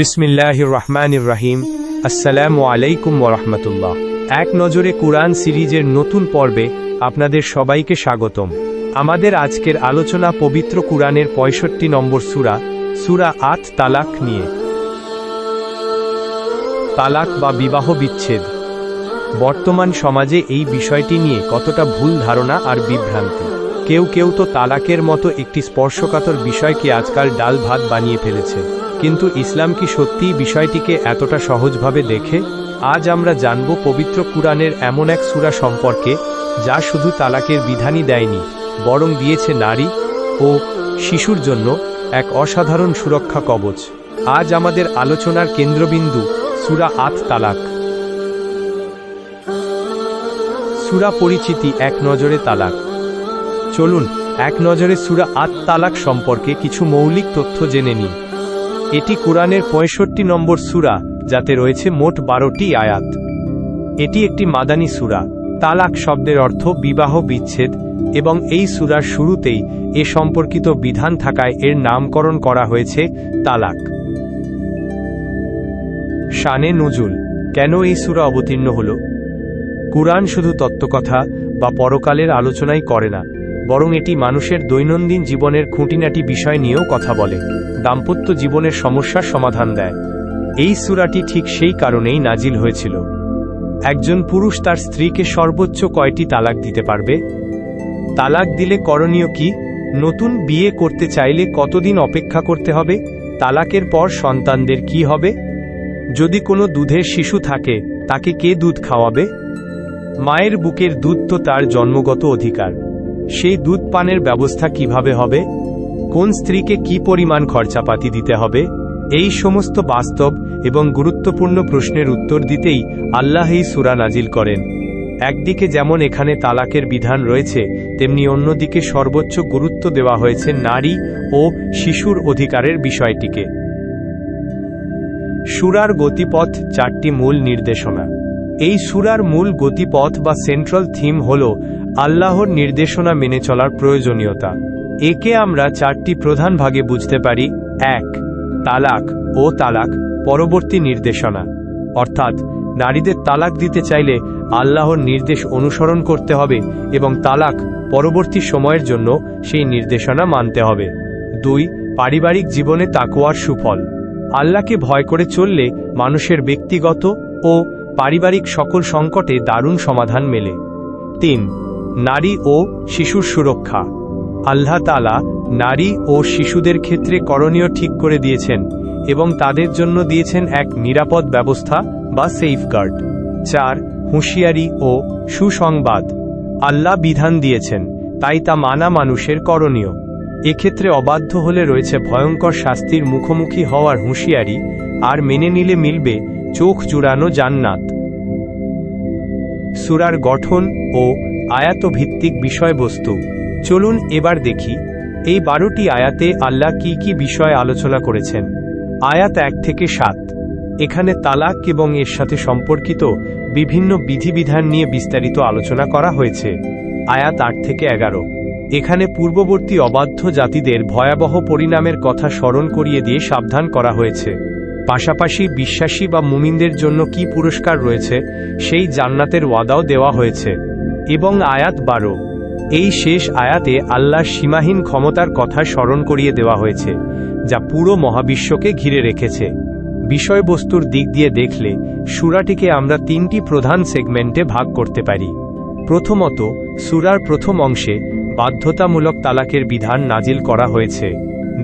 বিসমিল্লাহির রহমানির রাহিম আসসালামু আলাইকুম ওরহমতুল্লাহ এক নজরে কুরআন সিরিজের নতুন পর্বে আপনাদের সবাইকে স্বাগতম। আমাদের আজকের আলোচনা পবিত্র কুরআনের পঁয়ষট্টি নম্বর সুরা সুরা আত তালাক নিয়ে। তালাক বা বিবাহ বিচ্ছেদ। বর্তমান সমাজে এই বিষয়টি নিয়ে কতটা ভুল ধারণা আর বিভ্রান্তি। কেউ কেউ তো তালাকের মতো একটি স্পর্শকাতর বিষয়কে আজকাল ডাল ভাত বানিয়ে ফেলেছে। কিন্তু ইসলাম কি সত্যিই বিষয়টিকে এতটা সহজভাবে দেখে? আজ আমরা জানব পবিত্র কুরআনের এমন এক সুরা সম্পর্কে, যা শুধু তালাকের বিধানই দেয়নি, বরং দিয়েছে নারী ও শিশুর জন্য এক অসাধারণ সুরক্ষা কবচ। আজ আমাদের আলোচনার কেন্দ্রবিন্দু সুরা আত তালাক। সুরা পরিচিতি এক নজরে তালাক। চলুন, এক নজরে সূরা আত তালাক সম্পর্কে কিছু মৌলিক তথ্য জেনে নিই। এটি কোরআনের পঁয়ষট্টি নম্বর সূরা, যাতে রয়েছে মোট বারোটি আয়াত। এটি একটি মাদানী সূরা। তালাক শব্দের অর্থ বিবাহ, বিচ্ছেদ, এবং এই সুরার শুরুতেই এ সম্পর্কিত বিধান থাকায় এর নামকরণ করা হয়েছে তালাক। শানে নজুল, কেন এই সূরা অবতীর্ণ হল? কুরআন শুধু তত্ত্বকথা বা পরকালের আলোচনাই করে না। বরং এটি মানুষের দৈনন্দিন জীবনের খুঁটিনাটি বিষয় নিয়েও কথা বলে, দাম্পত্য জীবনের সমস্যার সমাধান দেয়। এই সুরাটি ঠিক সেই কারণেই নাজিল হয়েছিল। একজন পুরুষ তার স্ত্রীকে সর্বোচ্চ কয়টি তালাক দিতে পারবে? তালাক দিলে করণীয় কি? নতুন বিয়ে করতে চাইলে কতদিন অপেক্ষা করতে হবে? তালাকের পর সন্তানদের কি হবে? যদি কোনো দুধের শিশু থাকে, তাকে কে দুধ খাওয়াবে? মায়ের বুকের দুধ তো তার জন্মগত অধিকার। সেই দুধ পানের ব্যবস্থা কীভাবে হবে? কোন স্ত্রীকে কি পরিমাণ খরচাপাতি দিতে হবে? এই সমস্ত বাস্তব এবং গুরুত্বপূর্ণ প্রশ্নের উত্তর দিতেই আল্লাহ এই সুরা নাজিল করেন। একদিকে যেমন এখানে তালাকের বিধান রয়েছে, তেমনি অন্যদিকে সর্বোচ্চ গুরুত্ব দেওয়া হয়েছে নারী ও শিশুর অধিকারের বিষয়টিকে। সুরার গতিপথ চারটি মূল নির্দেশনা। এই সুরার মূল গতিপথ বা সেন্ট্রাল থিম হল আল্লাহর নির্দেশনা মেনে চলার প্রয়োজনীয়তা। একে আমরা চারটি প্রধান ভাগে বুঝতে পারি। এক, তালাক ও তালাক পরবর্তী নির্দেশনা। অর্থাৎ, নারীদের তালাক দিতে চাইলে আল্লাহর নির্দেশ অনুসরণ করতে হবে এবং তালাক পরবর্তী সময়ের জন্য সেই নির্দেশনা মানতে হবে। দুই, পারিবারিক জীবনে তাকোয়ার সুফল। আল্লাহকে ভয় করে চললে মানুষের ব্যক্তিগত ও পারিবারিক সকল সংকটে দারুণ সমাধান মেলে। তিন, নারী ও শিশুর সুরক্ষা। আল্লাহ তালা নারী ও শিশুদের ক্ষেত্রে করণীয় ঠিক করে দিয়েছেন এবং তাদের জন্য দিয়েছেন এক নিরাপদ ব্যবস্থা বা সেফগার্ড চার, হুঁশিয়ারি ও সুসংবাদ। আল্লাহ বিধান দিয়েছেন, তাই তা মানা মানুষের করণীয়। এক্ষেত্রে অবাধ্য হলে রয়েছে ভয়ঙ্কর শাস্তির মুখোমুখি হওয়ার হুঁশিয়ারি, আর মেনে নিলে মিলবে চোখ জুড়ানো জান্নাত। সুরার গঠন ও আয়াত ভিত্তিক বিষয়বস্তু। চলুন এবার দেখি, এই বারোটি আয়াতে আল্লাহ কি কি বিষয় আলোচনা করেছেন। আয়াত এক থেকে সাত। এখানে তালাক এবং এর সাথে সম্পর্কিত বিভিন্ন বিধিবিধান নিয়ে বিস্তারিত আলোচনা করা হয়েছে। আয়াত আট থেকে এগারো। এখানে পূর্ববর্তী অবাধ্য জাতিদের ভয়াবহ পরিণামের কথা স্মরণ করিয়ে দিয়ে সাবধান করা হয়েছে। পাশাপাশি বিশ্বাসী বা মুমিনদের জন্য কি পুরস্কার রয়েছে, সেই জান্নাতের ওয়াদাও দেওয়া হয়েছে। এবং আয়াত বারো। এই শেষ আয়াতে আল্লাহ সীমাহীন ক্ষমতার কথা স্মরণ করিয়ে দেওয়া হয়েছে, যা পুরো মহাবিশ্বকে ঘিরে রেখেছে। বিষয়বস্তুর দিক দিয়ে দেখলে, সুরাটিকে আমরা তিনটি প্রধান সেগমেন্টে ভাগ করতে পারি। প্রথমত, সুরার প্রথম অংশে বাধ্যতামূলক তালাকের বিধান নাজিল করা হয়েছে।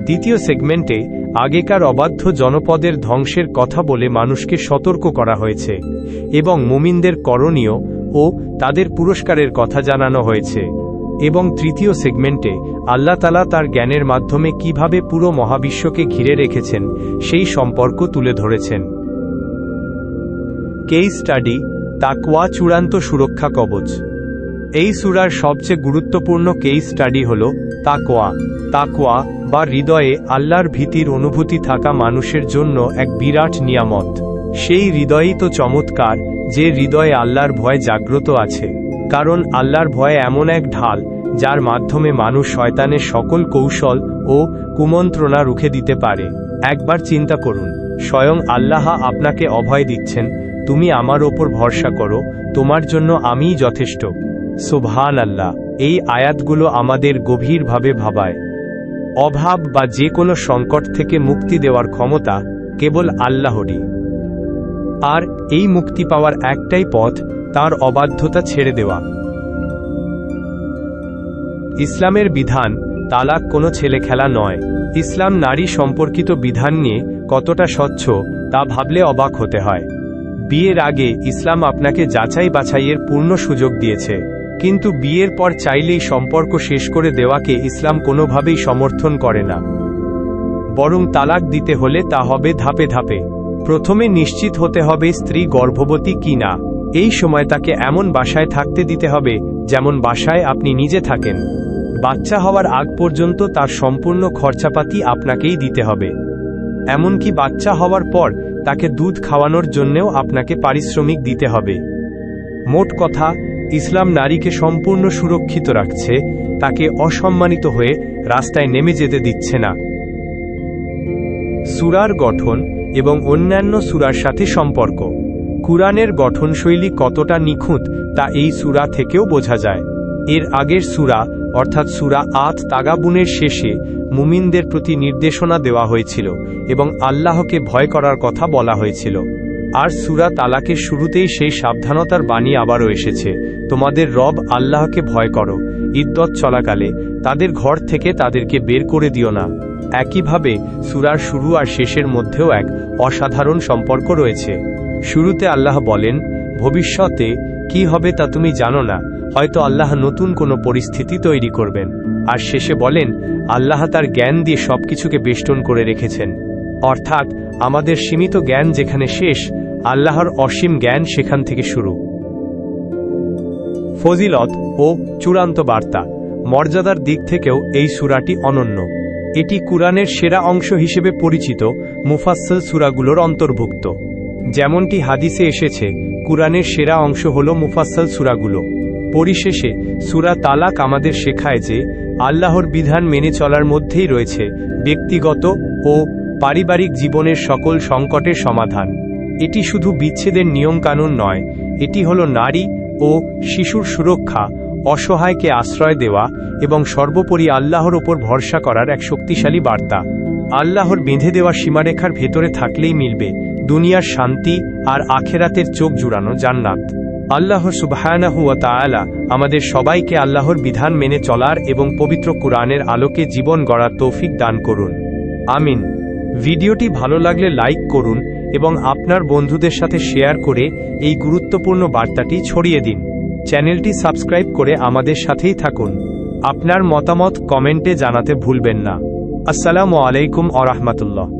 দ্বিতীয় সেগমেন্টে আগেকার অবাধ্য জনপদের ধ্বংসের কথা বলে মানুষকে সতর্ক করা হয়েছে এবং মুমিনদের করণীয় ও তাদের পুরস্কারের কথা জানানো হয়েছে। এবং তৃতীয় সেগমেন্টে আল্লাহ তালা তার জ্ঞানের মাধ্যমে কীভাবে পুরো মহাবিশ্বকে ঘিরে রেখেছেন সেই সম্পর্ক তুলে ধরেছেন। কেই স্টাডি তাকওয়া চূড়ান্ত সুরক্ষা কবচ। এই সুরার সবচেয়ে গুরুত্বপূর্ণ কেই স্টাডি হল তাকোয়া তাকওয়া বা হৃদয়ে আল্লাহর ভীতির অনুভূতি থাকা মানুষের জন্য এক বিরাট নিয়ামত। সেই হৃদয়ই তো চমৎকার, যে হৃদয়ে আল্লাহর ভয় জাগ্রত আছে। কারণ আল্লাহর ভয় এমন এক ঢাল, যার মাধ্যমে মানুষ শয়তানের সকল কৌশল ও কুমন্ত্রণা রুখে দিতে পারে। একবার চিন্তা করুন, স্বয়ং আল্লাহ আপনাকে অভয় দিচ্ছেন, তুমি আমার ওপর ভরসা করো, তোমার জন্য আমিই যথেষ্ট। সোভান আল্লাহ এই আয়াতগুলো আমাদের গভীরভাবে ভাবায়। অভাব বা যে কোনো সংকট থেকে মুক্তি দেওয়ার ক্ষমতা কেবল আল্লাহরই। আর এই মুক্তি পাওয়ার একটাই পথ, তার অবাধ্যতা ছেড়ে দেওয়া। ইসলামের বিধান, তালাক কোনো ছেলে খেলা নয়। ইসলাম নারী সম্পর্কিত বিধান নিয়ে কতটা স্বচ্ছ, তা ভাবলে অবাক হতে হয়। বিয়ের আগে ইসলাম আপনাকে যাচাই বাছাইয়ের পূর্ণ সুযোগ দিয়েছে। কিন্তু বিয়ের পর চাইলেই সম্পর্ক শেষ করে দেওয়াকে ইসলাম কোনোভাবেই সমর্থন করে না। বরং তালাক দিতে হলে তা হবে ধাপে ধাপে। প্রথমে নিশ্চিত হতে হবে স্ত্রী গর্ভবতী কি না। এই সময় তাকে এমন বাসায় থাকতে দিতে হবে, যেমন বাসায় আপনি নিজে থাকেন। বাচ্চা হওয়ার আগ পর্যন্ত তার সম্পূর্ণ খরচাপাতি আপনাকেই দিতে হবে। এমনকি বাচ্চা হওয়ার পর তাকে দুধ খাওয়ানোর জন্যেও আপনাকে পারিশ্রমিক দিতে হবে। মোট কথা ইসলাম নারীকে সম্পূর্ণ সুরক্ষিত রাখছে, তাকে অসম্মানিত হয়ে রাস্তায় নেমে যেতে দিচ্ছে না। সুরার গঠন এবং অন্যান্য সুরার সাথে সম্পর্ক। কুরআনের গঠনশৈলী কতটা নিখুঁত তা এই সুরা থেকেও বোঝা যায়। এর আগের সুরা, অর্থাৎ সুরা আত তাগাবুনের শেষে, মুমিনদের প্রতি নির্দেশনা দেওয়া হয়েছিল এবং আল্লাহকে ভয় করার কথা বলা হয়েছিল। আর সুরা তালাকের শুরুতেই সেই সাবধানতার বাণী আবারও এসেছে। তোমাদের রব আল্লাহকে ভয় করো ইদ্যত চলাকালে, তাদের ঘর থেকে তাদেরকে বের করে দিও না। একইভাবে সুরার শুরু আর শেষের মধ্যেও এক অসাধারণ সম্পর্ক রয়েছে। শুরুতে আল্লাহ বলেন, ভবিষ্যতে কি হবে তা তুমি জানো না, হয়তো আল্লাহ নতুন কোনো পরিস্থিতি তৈরি করবেন। আর শেষে বলেন, আল্লাহ তার জ্ঞান দিয়ে সবকিছুকে বেষ্টন করে রেখেছেন। অর্থাৎ আমাদের সীমিত জ্ঞান যেখানে শেষ, আল্লাহর অসীম জ্ঞান সেখান থেকে শুরু। ফজিলত ও চূড়ান্ত বার্তা, মর্যাদার দিক থেকেও এই সুরাটি অনন্য। এটি কুরআনের সেরা অংশ হিসেবে পরিচিত মুফাসসল সুরাগুলোর অন্তর্ভুক্ত। যেমনটি হাদিসে এসেছে, কুরআনের সেরা অংশ হল মুফাসসল সুরাগুলো। পরিশেষে সুরা তালাক আমাদের শেখায় যে, আল্লাহর বিধান মেনে চলার মধ্যেই রয়েছে ব্যক্তিগত ও পারিবারিক জীবনের সকল সংকটের সমাধান। এটি শুধু বিচ্ছেদের নিয়মকানুন নয়, এটি হল নারী ও শিশুর সুরক্ষা, অসহায়কে আশ্রয় দেওয়া এবং সর্বোপরি আল্লাহর ওপর ভরসা করার এক শক্তিশালী বার্তা। আল্লাহর বেঁধে দেওয়া সীমারেখার ভেতরে থাকলেই মিলবে দুনিয়ার শান্তি আর আখেরাতের চোখ জুড়ানো জান্নাত। আল্লাহ সুবাহানাহু ওয়া তাআলা আমাদের সবাইকে আল্লাহর বিধান মেনে চলার এবং পবিত্র কুরআনের আলোকে জীবন গড়ার তৌফিক দান করুন। আমিন। ভিডিওটি ভালো লাগলে লাইক করুন এবং আপনার বন্ধুদের সাথে শেয়ার করে এই গুরুত্বপূর্ণ বার্তাটি ছড়িয়ে দিন। চ্যানেলটি সাবস্ক্রাইব করে আমাদের সাথেই থাকুন। আপনার মতামত কমেন্টে জানাতে ভুলবেন না। আসসালামু আলাইকুম আরহামতুল্লাহ রহমতুল্লাহ।